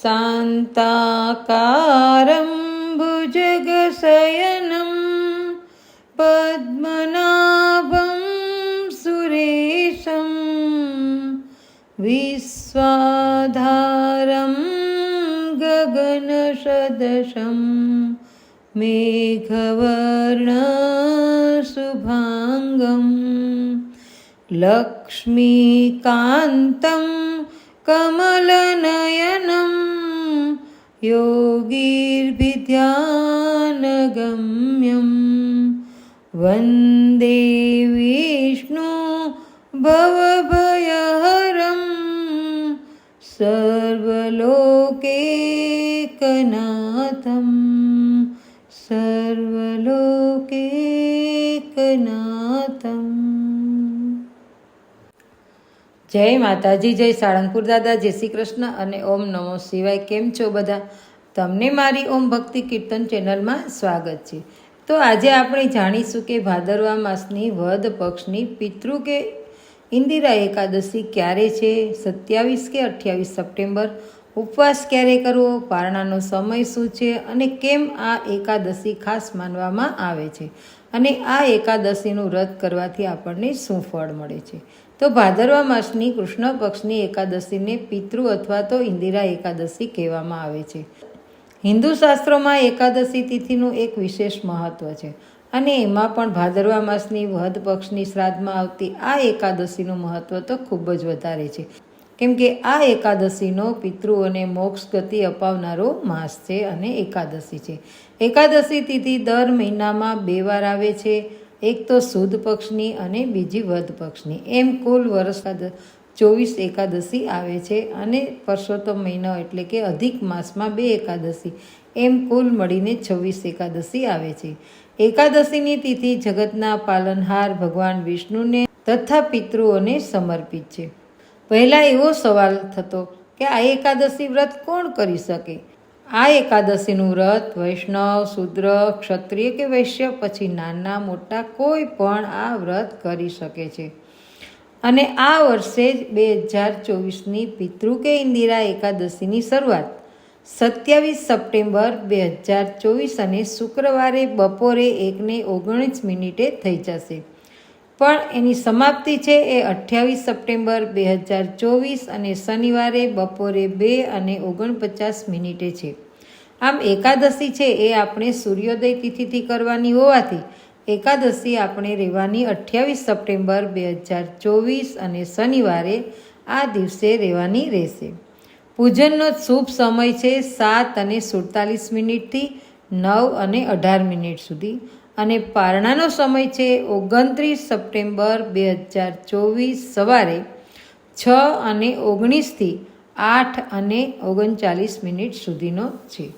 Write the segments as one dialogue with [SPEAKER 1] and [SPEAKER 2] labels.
[SPEAKER 1] शान्ताकारं भुजगशयनं पद्मनाभं सुरेशं विश्वाधारं गगनसदशं मेघवर्णशुभाङ्गम् लक्ष्मीकान्तं कमलनयनं योगीर्भिध्यानगम्यं वन्दे विष्णु भवभयहरं सर्वलोकेकनाथं सर्वलोकेकनाथम् જય માતાજી, જય સાળંગપુર દાદા, જય શ્રી કૃષ્ણ અને ઓમ નમો શિવાય. કેમ છો બધા? તમને મારી ઓમ ભક્તિ કીર્તન ચેનલમાં સ્વાગત છે. તો આજે આપણે જાણીશું કે ભાદરવા માસની વધ પક્ષની પિતૃ કે ઇન્દિરા એકાદશી ક્યારે છે? સત્યાવીસ કે અઠ્યાવીસ સપ્ટેમ્બર? ઉપવાસ ક્યારે કરવો? પારણાનો સમય શું છે? અને કેમ આ એકાદશી ખાસ માનવામાં આવે છે? અને આ એકાદશીનું વ્રત કરવાથી આપણને શું ફળ મળે છે? તો ભાદરવા માસની કૃષ્ણ પક્ષની એકાદશીને પિતૃ અથવા તો ઇન્દિરા એકાદશી કહેવામાં આવે છે. હિન્દુ શાસ્ત્રોમાં એકાદશી તિથિનું એક વિશેષ મહત્વ છે અને એમાં પણ ભાદરવા માસની વધ પક્ષની શ્રાદ્ધમાં આવતી આ એકાદશીનું મહત્વ તો ખૂબ જ વધારે છે. કેમ કે આ એકાદશીનો પિતૃઓને મોક્ષ ગતિ અપાવનારો માસ છે અને એકાદશી છે. એકાદશી તિથિ દર મહિનામાં બે વાર આવે છે. એક તો સુદ પક્ષની અને બીજી વધ પક્ષની. એમ કુલ વર્ષ ચોવીસ એકાદશી આવે છે અને પરસોત્તમ મહિનો એટલે કે અધિક માસમાં બે એકાદશી. એમ કુલ મળીને છવ્વીસ એકાદશી આવે છે. એકાદશીની તિથિ જગતના પાલનહાર ભગવાન વિષ્ણુને તથા પિતૃઓને સમર્પિત છે. પહેલાં એવો સવાલ થતો કે આ એકાદશી વ્રત કોણ કરી શકે? આ એકાદશીનું વ્રત વૈષ્ણવ, શુદ્ર, ક્ષત્રિય કે વૈશ્ય પછી નાના મોટા કોઈ પણ આ વ્રત કરી શકે છે. અને આ વર્ષે જ બે હજાર ચોવીસની પિતૃ કે ઇન્દિરા એકાદશીની શરૂઆત, સત્યાવીસ સપ્ટેમ્બર બે હજાર ચોવીસ અને શુક્રવારે બપોરે એકને ઓગણીસ મિનિટે થઈ જશે. પણ એની સમાપ્તિ છે એ અઠ્યાવીસ સપ્ટેમ્બર બે હજાર ચોવીસ અને શનિવારે બપોરે બે અને ઓગણપચાસ મિનિટે છે. આમ એકાદશી છે એ આપણે સૂર્યોદય તિથિથી કરવાની હોવાથી એકાદશી આપણે રહેવાની અઠ્યાવીસ સપ્ટેમ્બર બે હજાર ચોવીસ અને શનિવારે આ દિવસે રહેવાની રહેશે. પૂજનનો શુભ સમય છે સાત અને સુડતાલીસ મિનિટથી નવ અને અઢાર મિનિટ સુધી. અને પારણાનો સમય છે ઓગણત્રીસ સપ્ટેમ્બર બે હજાર ચોવીસ સવારે છ અને ઓગણીસથી આઠ અને ઓગણચાલીસ મિનિટ સુધીનો છે.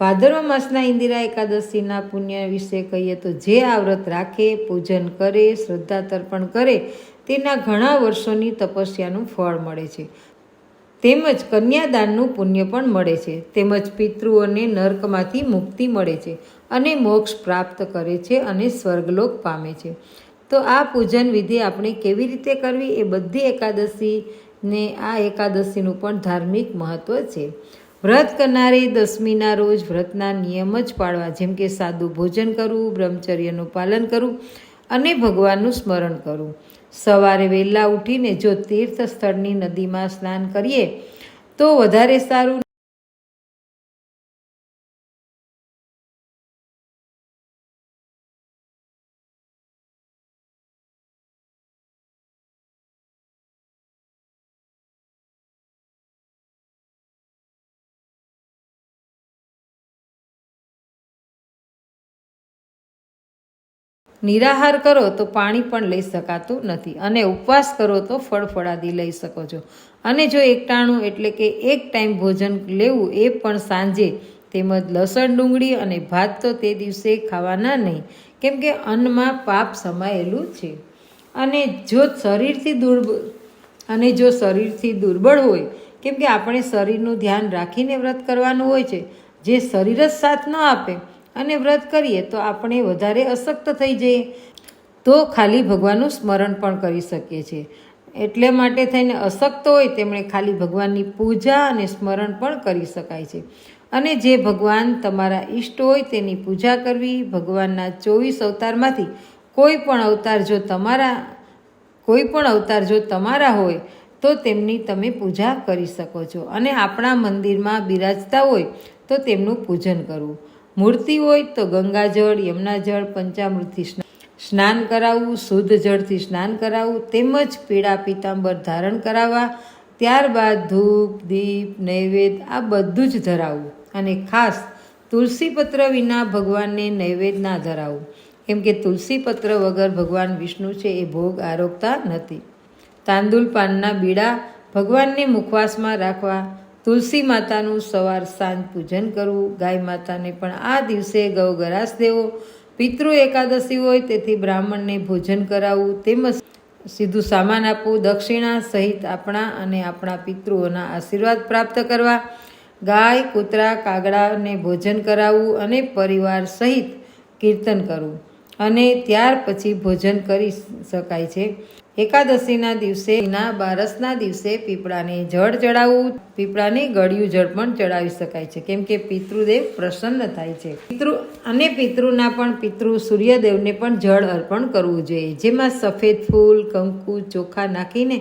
[SPEAKER 1] ભાદરવા માસના ઇન્દિરા એકાદશીના પુણ્ય વિશે કહીએ તો જે આ વ્રત રાખે, પૂજન કરે, શ્રદ્ધા તર્પણ કરે, તેના ઘણા વર્ષોની તપસ્યાનું ફળ મળે છે. તેમજ કન્યાદાનનું પુણ્ય પણ મળે છે. તેમજ પિતૃઓને નર્કમાંથી મુક્તિ મળે છે. અને મોક્ષ પ્રાપ્ત કરે છે અને સ્વર્ગલોક પામે છે. તો આ પૂજન વિધિ આપણે કેવી રીતે કરવી એ બધી એકાદશીને આ એકાદશીનું પણ ધાર્મિક મહત્ત્વ છે. વ્રત કરનારે દસમીના રોજ વ્રતના નિયમ જ પાળવા, જેમ કે સાદું ભોજન કરવું, બ્રહ્મચર્યનું પાલન કરવું અને ભગવાનનું સ્મરણ કરવું. સવારે વહેલા ઉઠીને જો તીર્થ સ્થળની નદીમાં સ્નાન કરીએ તો વધારે સારું નિરાહાર કરો તો પાણી પણ લઈ શકાતું નથી. અને ઉપવાસ કરો તો ફળ ફળાદી લઈ શકો છો. અને જો એકટાણું એટલે કે એક ટાઈમ ભોજન લેવું એ પણ સાંજે, તેમજ લસણ ડુંગળી અને ભાત તો તે દિવસે ખાવાના નહીં, કેમ કે અન્નમાં પાપ સમાયેલું છે. અને જો શરીરથી દુર્બળ અને જો શરીરથી દુર્બળ હોય, કેમ કે આપણે શરીરનું ધ્યાન રાખીને વ્રત કરવાનું હોય છે, જે શરીર જ સાથ ન આપે અને વ્રત કરીએ તો આપણે વધારે અશક્ત થઈ જઈએ. તો ખાલી ભગવાનનું સ્મરણ પણ કરી શકીએ છીએ. એટલે માટે થઈને અશક્ત હોય તેમણે ખાલી ભગવાનની પૂજા અને સ્મરણ પણ કરી શકાય છે. અને જે ભગવાન તમારા ઈષ્ટ હોય તેની પૂજા કરવી, ભગવાનના ચોવીસ અવતારમાંથી કોઈ પણ અવતાર જો તમારા, કોઈ પણ અવતાર જો તમારા હોય, તો તેમની તમે પૂજા કરી શકો છો. અને આપણા મંદિરમાં બિરાજતા હોય, તો તેમનું પૂજન કરવું. મૂર્તિ હોય તો ગંગાજળ યમુનાજળ પંચામૃતથી સ્નાન કરાવવું, શુદ્ધ જળથી સ્નાન કરાવવું, તેમજ પીળા પીતાંબર ધારણ કરાવવા, ત્યારબાદ ધૂપ, દીપ નૈવેદ્ય આ બધું જ ધરાવવું. અને ખાસ તુલસીપત્ર વિના ભગવાનને નૈવેદ્ય ના ધરાવવું. કેમ કે તુલસીપત્ર વગર ભગવાન વિષ્ણુ છે એ ભોગ આરોગતા નથી. તાંદુલ પાનના બીડા ભગવાનને મુખવાસમાં રાખવા તુલસી માતાનું સવાર સાંજ પૂજન કરવું. ગાય માતાને પણ આ દિવસે ગૌગરાસ દેવો. પિતૃ એકાદશી હોય તેથી બ્રાહ્મણને ભોજન કરાવવું તેમજ સીધું સામાન આપવું, દક્ષિણા સહિત આપણા અને આપણા પિતૃઓના આશીર્વાદ પ્રાપ્ત કરવા. ગાય, કૂતરા, કાગડાને ભોજન કરાવવું અને પરિવાર સહિત કીર્તન કરવું. અને ત્યાર પછી ભોજન કરી શકાય છે. એકાદશીના દિવસે બારસના દિવસે પીપળાને જળ ચડાવવું, પીપળાને ગળ્યું જળ પણ ચડાવી શકાય છે. કેમ કે પિતૃદેવ પ્રસન્ન થાય છે. પિતૃ અને પિતૃના પણ પિતૃ સૂર્યદેવને પણ જળ અર્પણ કરવું જોઈએ. જેમાં સફેદ ફૂલ, કંકુ, ચોખા નાખીને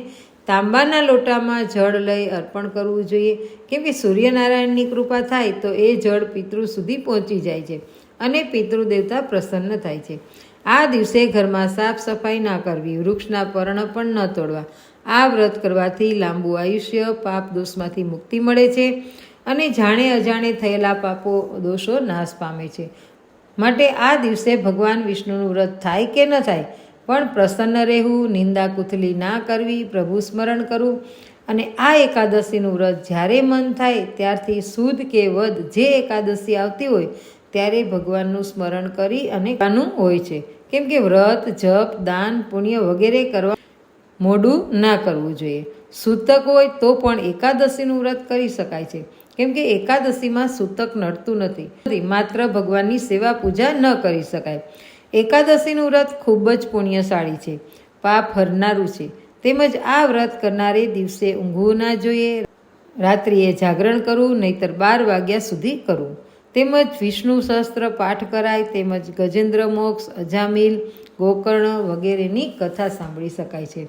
[SPEAKER 1] તાંબાના લોટામાં જળ લઈ અર્પણ કરવું જોઈએ. કેમ કે સૂર્યનારાયણની કૃપા થાય તો એ જળ પિતૃ સુધી પહોંચી જાય છે અને પિતૃદેવતા પ્રસન્ન થાય છે. આ દિવસે ઘરમાં સાફ સફાઈ ના કરવી, વૃક્ષના પર્ણ પણ ન તોડવા. આ વ્રત કરવાથી લાંબુ આયુષ્ય પાપ દોષમાંથી મુક્તિ મળે છે અને જાણે અજાણે થયેલા પાપો, દોષો નાશ પામે છે. માટે આ દિવસે ભગવાન વિષ્ણુનું વ્રત થાય કે ન થાય, પણ પ્રસન્ન રહેવું, નિંદા કુથલી ના કરવી, પ્રભુ સ્મરણ કરવું અને આ એકાદશીનું વ્રત જ્યારે મન થાય ત્યારથી સુદ કે વધ જે એકાદશી આવતી હોય ત્યારે ભગવાનનું સ્મરણ કરી અને કરવાનું હોય છે. કેમ કે વ્રત, જપ, દાન, પુણ્ય વગેરે કરવા મોડું ના કરવું જોઈએ. સૂતક હોય તો પણ એકાદશીનું વ્રત કરી શકાય છે. કેમ કે એકાદશીમાં સૂતક નડતું નથી. માત્ર ભગવાનની સેવા પૂજા ન કરી શકાય. એકાદશીનું વ્રત ખૂબ જ પુણ્યશાળી છે. પાપ હરનારું છે. તેમજ આ વ્રત કરનારે દિવસે ઊંઘવું ના જોઈએ. રાત્રિએ જાગરણ કરવું, નહીતર બાર વાગ્યા સુધી કરવું. તેમજ વિષ્ણુ સહસ્ત્ર પાઠ કરાય, તેમજ ગજેન્દ્ર મોક્ષ, અજામિલ, ગોકર્ણ વગેરેની કથા સાંભળી શકાય છે.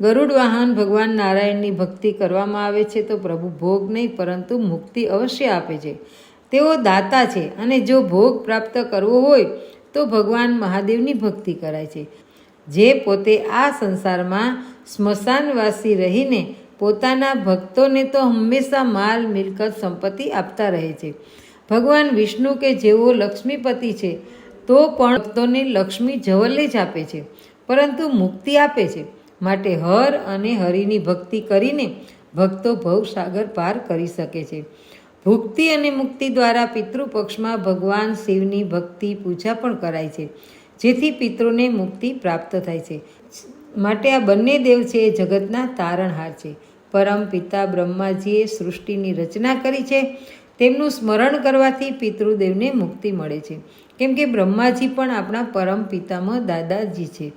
[SPEAKER 1] ગરુડ વાહન ભગવાન નારાયણની ભક્તિ કરવામાં આવે છે તો પ્રભુ ભોગ નહીં, પરંતુ મુક્તિ અવશ્ય આપે છે. તેઓ દાતા છે અને જો ભોગ પ્રાપ્ત કરવો હોય તો ભગવાન મહાદેવની ભક્તિ કરાય છે. જે પોતે આ સંસારમાં સ્મશાનવાસી રહીને પોતાના ભક્તોને તો હંમેશા માલ, મિલકત, સંપત્તિ આપતા રહે છે. ભગવાન વિષ્ણુ કે જેઓ લક્ષ્મીપતિ છે, તો પણ ભક્તોને લક્ષ્મી જવલ્લે જ આપે છે, પરંતુ મુક્તિ આપે છે. માટે હર અને હરિની ભક્તિ કરીને ભક્તો ભવસાગર પાર કરી શકે છે. ભુક્તિ અને મુક્તિ દ્વારા પિતૃપક્ષમાં ભગવાન શિવની ભક્તિ પૂજા પણ કરાય છે, જેથી પિતૃને મુક્તિ પ્રાપ્ત થાય છે. માટે આ બંને દેવ છે એ જગતના તારણહાર છે. પરમ પિતા બ્રહ્માજીએ સૃષ્ટિની રચના કરી છે તેમનું સ્મરણ કરવાથી પિતૃદેવને મુક્તિ મળે છે. કેમ કે બ્રહ્માજી પણ આપણા પરમ પિતામાં દાદાજી છે.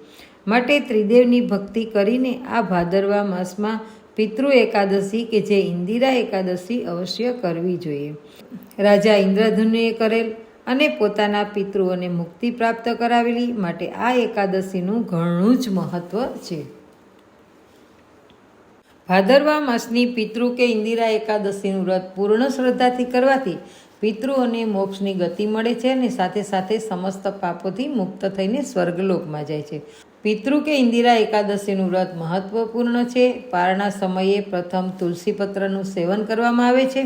[SPEAKER 1] માટે ત્રિદેવની ભક્તિ કરીને આ ભાદરવા માસમાં પિતૃ એકાદશી કે જે ઇન્દિરા એકાદશી અવશ્ય કરવી જોઈએ. રાજા ઇન્દ્રધનુએ કરેલ અને પોતાના પિતૃઓને મુક્તિ પ્રાપ્ત કરાવેલી માટે આ એકાદશીનું ઘણું જ મહત્ત્વ છે. ભાદરવા માસની પિતૃ કે ઇન્દિરા એકાદશીનું વ્રત પૂર્ણ શ્રદ્ધાથી કરવાથી પિતૃઓને મોક્ષની ગતિ મળે છે અને સાથે સાથે સમસ્ત પાપોથી મુક્ત થઈને સ્વર્ગલોકમાં જાય છે. પિતૃ કે ઇન્દિરા એકાદશીનું વ્રત મહત્વપૂર્ણ છે. પારણા સમયે પ્રથમ તુલસી પત્રનું સેવન કરવામાં આવે છે.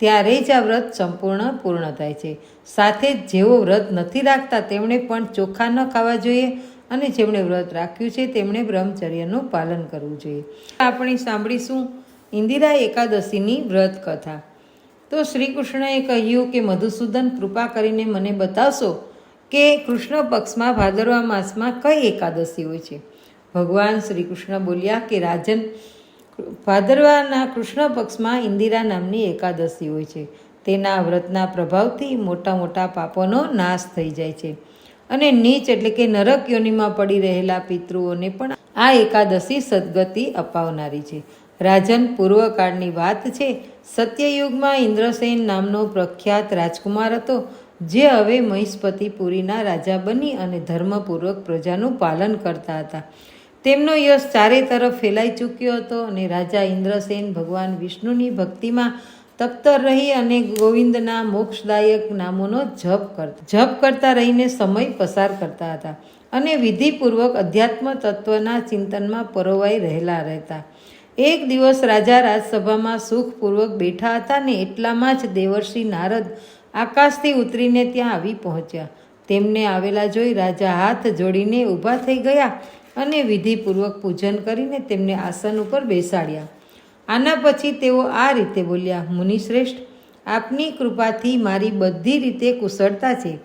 [SPEAKER 1] ત્યારે જ આ વ્રત સંપૂર્ણ પૂર્ણ થાય છે. સાથે જ જેઓ વ્રત નથી રાખતા, તેમણે પણ ચોખા ન ખાવા જોઈએ. અને જેમણે વ્રત રાખ્યું છે, તેમણે બ્રહ્મચર્યનું પાલન કરવું જોઈએ. આપણે સાંભળીશું ઇન્દિરા એકાદશીની વ્રત કથા. તો શ્રી કૃષ્ણએ કહ્યું કે, મધુસૂદન, કૃપા કરીને મને બતાવશો કે કૃષ્ણ પક્ષમાં ભાદરવા માસમાં કઈ એકાદશી હોય છે. ભગવાન શ્રી કૃષ્ણ બોલ્યા કે, રાજન, ભાદરવાના કૃષ્ણ પક્ષમાં ઇન્દિરા નામની એકાદશી હોય છે. તેના વ્રતના પ્રભાવથી મોટા મોટા પાપોનો નાશ થઈ જાય છે. અને નીચ એટલે કે નરક યોનિમાં પડી રહેલા પિતૃઓને પણ આ એકાદશી સદગતિ અપાવનારી છે. રાજન પૂર્વકાળની વાત છે, સત્યયુગમાં ઇન્દ્રસેન નામનો પ્રખ્યાત રાજકુમાર હતો, જે હવે મહિષ્પતિપુરીના રાજા બની અને ધર્મપૂર્વક પ્રજાનું પાલન કરતા હતા. તેમનો યશ ચારે તરફ ફેલાઈ ચૂક્યો હતો અને રાજા ઇન્દ્રસેન ભગવાન વિષ્ણુની ભક્તિમાં તપ્તર રહી અને ગોવિંદના મોક્ષદાયક નામોનો જપ કરતા જપ કરતા રહીને સમય પસાર કરતા હતા અને વિધિપૂર્વક અધ્યાત્મ તત્વના ચિંતનમાં પરોવાઈ રહેલા રહેતા. એક દિવસ રાજા રાજસભામાં સુખપૂર્વક બેઠા હતા ને એટલામાં જ દેવર્ષિ નારદ આકાશથી ઉતરીને ત્યાં આવી પહોંચ્યા. તેમને આવેલા જોઈ રાજા હાથ જોડીને ઊભા થઈ ગયા અને વિધિપૂર્વક પૂજન કરીને તેમને આસન ઉપર બેસાડ્યા. આના પછી તેઓ આ રીતે બોલ્યા મુનિશ્રેષ્ઠ આપની કૃપાથી મારી બધી રીતે કુશળતા છે.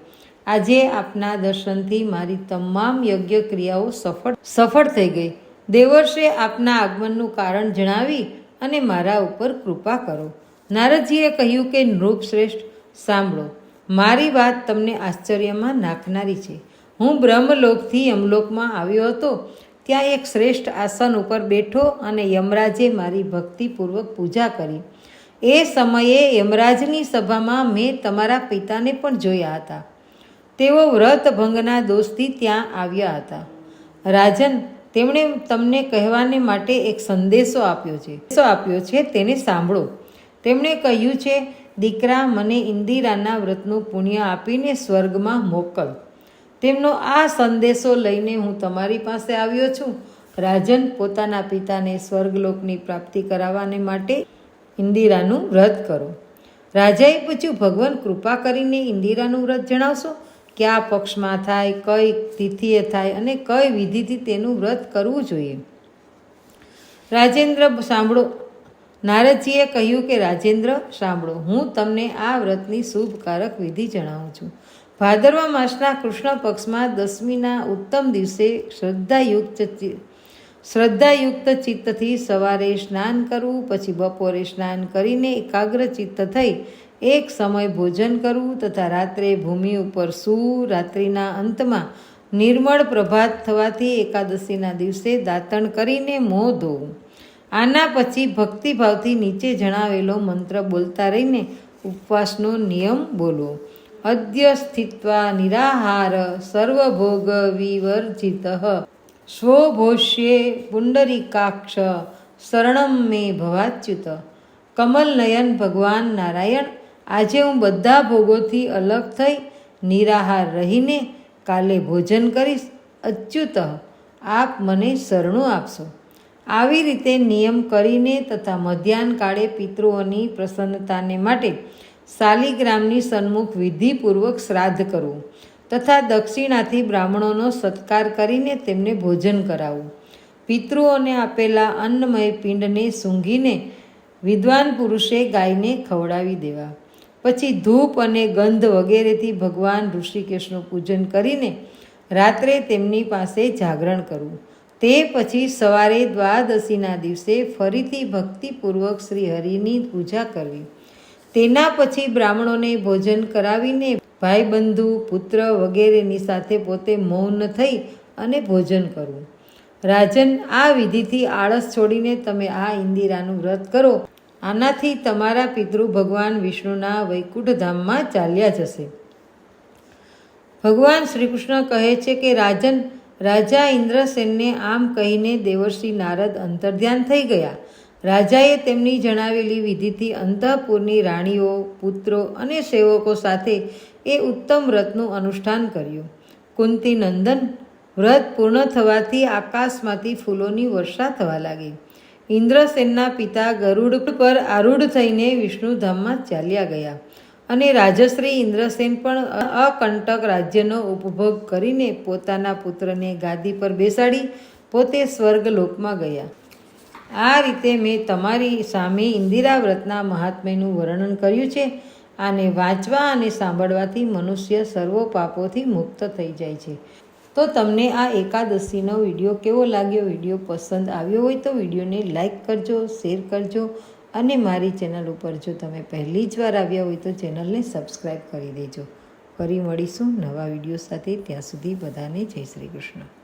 [SPEAKER 1] આજે આપના દર્શનથી મારી તમામ યજ્ઞ ક્રિયાઓ સફળ સફળ થઈ ગઈ. દેવર્ષે આપના આગમનનું કારણ જણાવી અને મારા ઉપર કૃપા કરો. નારદજીએ કહ્યું કે નૃપશ્રેષ્ઠ સાંભળો. મારી વાત તમને આશ્ચર્યમાં નાખનારી છે. હું બ્રહ્મલોકથી યમલોકમાં આવ્યો હતો. ત્યાં એક શ્રેષ્ઠ આસન ઉપર બેઠો અને યમરાજે મારી ભક્તિપૂર્વક પૂજા કરી. એ સમયે યમરાજની સભામાં મેં તમારા પિતાને પણ જોયા હતા. તેઓ વ્રત ભંગના દોષથી ત્યાં આવ્યા હતા. રાજન, તેમણે તમને કહેવાને માટે એક સંદેશો આપ્યો છે. સંદેશો આપ્યો છે, તેને સાંભળો. તેમણે કહ્યું છે, દીકરા, મને ઇન્દિરાના વ્રતનું પુણ્ય આપીને સ્વર્ગમાં મોકલ. તેમનો આ સંદેશો લઈને હું તમારી પાસે આવ્યો છું. રાજન પોતાના પિતાને સ્વર્ગલોકની પ્રાપ્તિ કરાવવાને માટે ઇન્દિરાનું વ્રત કરો. રાજાએ પૂછ્યું, ભગવાન, કૃપા કરીને ઇન્દિરાનું વ્રત જણાવશો? કયા પક્ષમાં થાય, કઈ તિથિએ થાય અને કઈ વિધિથી તેનું વ્રત કરવું જોઈએ? રાજેન્દ્ર, સાંભળો, નારદજીએ કહ્યું કે, રાજેન્દ્ર, સાંભળો, હું તમને આ વ્રતની શુભકારક વિધિ જણાવું છું. ભાદરવા માસના કૃષ્ણ પક્ષમાં દસમીના ઉત્તમ દિવસે શ્રદ્ધાયુક્ત શ્રદ્ધાયુક્ત ચિત્તથી સવારે સ્નાન કરવું, પછી બપોરે સ્નાન કરીને એકાગ્ર ચિત્ત થઈ એક સમય ભોજન કરવું તથા રાત્રે ભૂમિ ઉપર સૂવું. રાત્રિના અંતમાં નિર્મળ પ્રભાત થવાથી એકાદશીના દિવસે દાંતણ કરીને મોં ધોવું. આના પછી ભક્તિભાવથી નીચે જણાવેલો મંત્ર બોલતા રહીને ઉપવાસનો નિયમ બોલવો. અદ્ય સ્થિત્વા નિરાહાર સર્વભોગ વિવર્જિત. સ્વભોષ્યે પુંડરીકાક્ષ શરણમ મે ભવાચ્યુત. કમલનયન ભગવાન નારાયણ, આજે હું બધા ભોગોથી અલગ થઈ નિરાહાર રહીને કાલે ભોજન કરીશ, અચ્યુત. આપ મને શરણું આપશો. આવી રીતે નિયમ કરીને તથા મધ્યાહન કાળે પિતૃઓની પ્રસન્નતાને માટે શાલિગ્રામની સન્મુખ વિધિપૂર્વક શ્રાદ્ધ કરવું તથા દક્ષિણાથી બ્રાહ્મણોનો સત્કાર કરીને તેમને ભોજન કરાવવું. પિતૃઓને આપેલા અન્નમય પિંડને સૂંઘીને વિદ્વાન પુરુષે ગાયને ખવડાવી દેવા. પછી ધૂપ અને ગંધ વગેરેથી ભગવાન ઋષિકેશનું પૂજન કરીને રાત્રે તેમની પાસે જાગરણ કરવું. તે પછી સવારે દ્વાદશીના દિવસે ફરીથી ભક્તિપૂર્વક શ્રી હરિની પૂજા કરવી. તેના પછી બ્રાહ્મણોને ભોજન કરાવીને ભાઈબંધુ, પુત્ર વગેરેની સાથે પોતે મૌન થઈ અને ભોજન કરવું રાજન, આ વિધિથી આળસ છોડીને તમે આ ઇન્દિરાનું વ્રત કરો. આનાથી તમારા પિતૃ ભગવાન વિષ્ણુના વૈકુંઠ ધામમાં ચાલ્યા જશે. ભગવાન શ્રી કૃષ્ણ કહે છે કે, રાજન, રાજા ઇન્દ્રસેનને આમ કહીને દેવર્ષિ નારદ અંતર્ધ્યાન થઈ ગયા. રાજાએ તેમની જણાવેલી વિધિથી અંતઃપુરની રાણીઓ, પુત્રો અને સેવકો સાથે એ ઉત્તમ વ્રતનું અનુષ્ઠાન કર્યું. કુંતી નંદન વ્રત પૂર્ણ થવાથી આકાશમાંથી ફૂલોની વર્ષા થવા લાગી. ઇન્દ્રસેનના પિતા ગરુડ પર આરૂઢ થઈને વિષ્ણુધામમાં ચાલ્યા ગયા અને રાજશ્રી ઇન્દ્રસેન પણ અકંટક રાજ્યનો ઉપભોગ કરીને પોતાના પુત્રને ગાદી પર બેસાડી પોતે સ્વર્ગલોકમાં ગયા. આ રીતે મેં તમારી સામે ઇન્દિરા વ્રતના મહાત્મ્યનું વર્ણન કર્યું છે. આને વાંચવા અને સાંભળવાથી મનુષ્ય સર્વો પાપોથી મુક્ત થઈ જાય છે. તો તમને આ એકાદશીનો વીડિયો કેવો લાગ્યો? વીડિયો પસંદ આવ્યો હોય તો વિડીયોને લાઇક કરજો, શેર કરજો અને મારી ચેનલ ઉપર જો તમે પહેલી જ વાર આવ્યા હોય તો ચેનલને સબસ્ક્રાઈબ કરી દેજો. ફરી મળીશું નવા વીડિયો સાથે. ત્યાં સુધી બધાને જય શ્રી કૃષ્ણ.